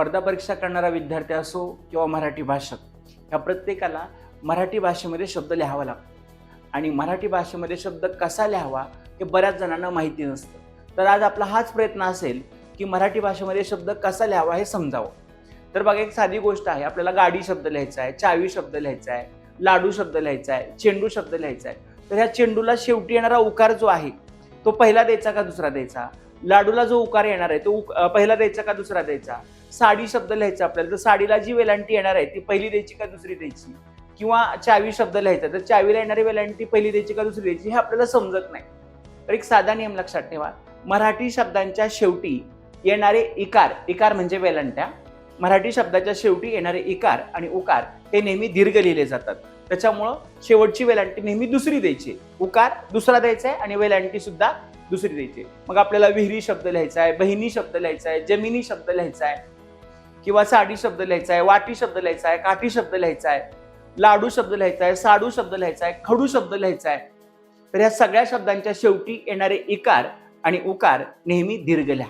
स्पर्धा परीक्षा करणारा विद्यार्थी असो किंवा मराठी भाषक ह्या प्रत्येकाला मराठी भाषेमध्ये शब्द लिहावा लागतो. आणि मराठी भाषेमध्ये शब्द कसा लिहावा हे बऱ्याच जणांना माहिती नसतं. तर आज आपला हाच प्रयत्न असेल की मराठी भाषेमध्ये शब्द कसा लिहावा हे समजावं. तर बघा एक साधी गोष्ट आहे. आपल्याला गाडी शब्द लिहायचा आहे चावी शब्द लिहायचा आहे लाडू शब्द लिहायचा आहे चेंडू शब्द लिहायचा आहे. तर ह्या चेंडूला शेवटी येणारा उकार जो आहे तो पहिला द्यायचा का दुसरा द्यायचा? लाडूला जो उकार येणार आहे तो उक- पहिला द्यायचा का दुसरा द्यायचा? साडी शब्द लिहायचा आपल्याला. तर साडीला जी वेलांटी येणार आहे ती पहिली द्यायची का दुसरी द्यायची? किंवा चावी शब्द लिहायचा तर चावीला येणारी वेलांटी पहिली द्यायची का दुसरी द्यायची हे आपल्याला समजत नाही. तर एक साधा नियम लक्षात ठेवा. मराठी शब्दांच्या शेवटी येणारे इकार इकार म्हणजे वेलांट्या. मराठी शब्दाच्या शेवटी येणारे इकार आणि उकार हे नेहमी दीर्घ लिहिले जातात. त्याच्यामुळं शेवटची वेलांटी नेहमी दुसरी द्यायची. उकार दुसरा द्यायचा आहे आणि वेलांटी सुद्धा दुसरी द्यायची. मग आपल्याला विहिरी शब्द लिहायचा आहे बहिणी शब्द लिहायचा आहे जमिनी शब्द लिहायचा आहे किंवा साडी शब्द लिहायचा आहे वाटी शब्द लिहायचा आहे काठी शब्द लिहायचा आहे लाडू शब्द लिहायचा आहे साडू शब्द लिहायचा आहे खडू शब्द लिहायचा आहे. तर ह्या सगळ्या शब्दांच्या शेवटी येणारे इकार आणि उकार नेहमी दीर्घ लिहा.